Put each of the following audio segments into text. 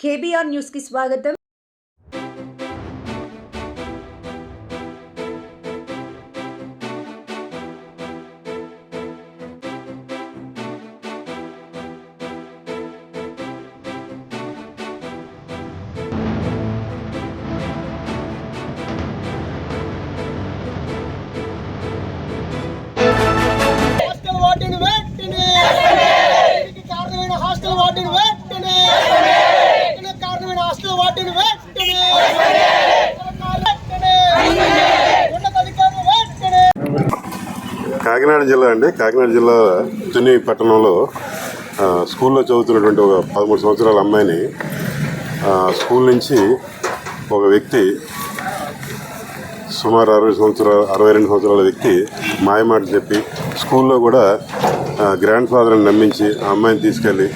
KBR న్యూస్కి స్వాగతం hostel వార్డుని వెంటనే దీనికి కారణమైన హాస్టల్ వార్డుని వెంటనే దీనికి కారణమైన వాటిని వెంటనే. కాకినాడ జిల్లా అండి. కాకినాడ జిల్లా తుని పట్టణంలో స్కూల్లో చదువుతున్నటువంటి ఒక పదమూడు సంవత్సరాల అమ్మాయిని స్కూల్ నుంచి ఒక వ్యక్తి సుమారు అరవై సంవత్సరాలు అరవై రెండు సంవత్సరాల వ్యక్తి మాయమాట చెప్పి స్కూల్లో కూడా గ్రాండ్ ఫాదర్ని నమ్మించి ఆ అమ్మాయిని తీసుకెళ్ళి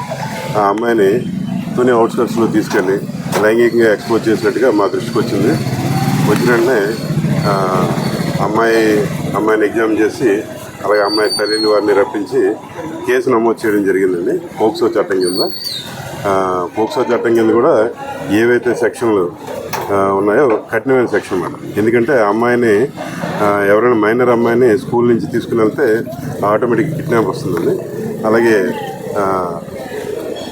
ఆ అమ్మాయిని తుని అవుట్స్కట్స్లో తీసుకెళ్ళి లైంగికంగా ఎక్స్పోజ్ చేసినట్టుగా మా దృష్టికి వచ్చింది. వచ్చిన వెంటనే అమ్మాయి అమ్మాయిని ఎగ్జామ్ చేసి అలాగే అమ్మాయి తల్లిని వారిని రప్పించి కేసు నమోదు చేయడం జరిగిందండి. పోక్సో చట్టం కింద. పోక్సో చట్టం కింద కూడా ఏవైతే సెక్షన్లు ఉన్నాయో కఠినమైన సెక్షన్ అన్నమాట. ఎందుకంటే అమ్మాయిని ఎవరైనా మైనర్ అమ్మాయిని స్కూల్ నుంచి తీసుకుని వెళ్తే ఆటోమేటిక్ కిడ్నాప్ వస్తుందండి. అలాగే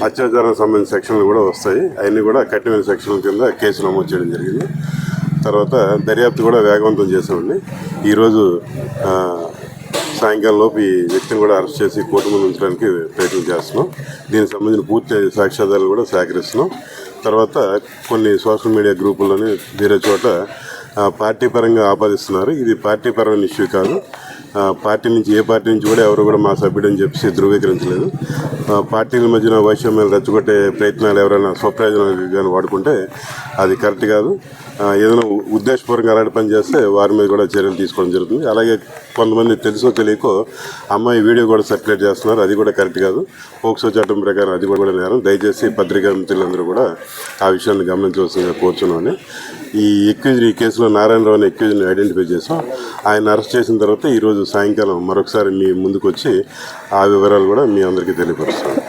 అత్యాచారం అత్యాచారానికి సంబంధించిన సెక్షన్లు కూడా వస్తాయి. అవన్నీ కూడా కఠినమైన సెక్షన్ల కింద కేసు నమోదు చేయడం జరిగింది. తర్వాత దర్యాప్తు కూడా వేగవంతం చేసామండి ఈరోజు సాయంకాలంలోపు సాయంకాలం లోపు ఈ వ్యక్తిని కూడా అరెస్ట్ చేసి కోర్టు ముందు ఉంచడానికి ప్రయత్నం చేస్తున్నాం. దీనికి సంబంధించిన పూర్తి సాక్ష్యాధారాలు కూడా సేకరిస్తున్నాం. తర్వాత కొన్ని సోషల్ మీడియా గ్రూపుల్లోని వేరే చోట పార్టీ పరంగా ఆపాదిస్తున్నారు. ఇది పార్టీ పరమైన ఇష్యూ కాదు. పార్టీ నుంచి ఏ పార్టీ నుంచి కూడా ఎవరు కూడా మా సభ్యుడు అని చెప్పి ధృవీకరించలేదు పార్టీల మధ్యన వైషమ్యాలు రెచ్చగొట్టే ప్రయత్నాలు ఎవరైనా స్వప్రయోజనాలు కానీ వాడుకుంటే అది కరెక్ట్ కాదు. ఏదైనా ఉద్దేశపూర్వకంగా అలాంటి పని చేస్తే వారి మీద కూడా చర్యలు తీసుకోవడం జరుగుతుంది. అలాగే కొంతమంది తెలుసో తెలియకో అమ్మాయి వీడియో కూడా సర్క్యులేట్ చేస్తున్నారు. అది కూడా కరెక్ట్ కాదు. పోక్సో చట్టం ప్రకారం అది కూడా నేరం దయచేసి పత్రికా మిత్రులందరూ కూడా ఆ విషయాన్ని గమనించవలసిందిగా కోరుచున్నామని ఈ ఎక్యూజ్ ఈ కేసులో నారాయణరావు అనే ఎక్యూజ్ని ఐడెంటిఫై చేసాం ఆయన అరెస్ట్ చేసిన తర్వాత ఈరోజు సాయంకాలం మరొకసారి మీ ముందుకు వచ్చి ఆ వివరాలు కూడా మీ అందరికీ తెలియపరుస్తాను.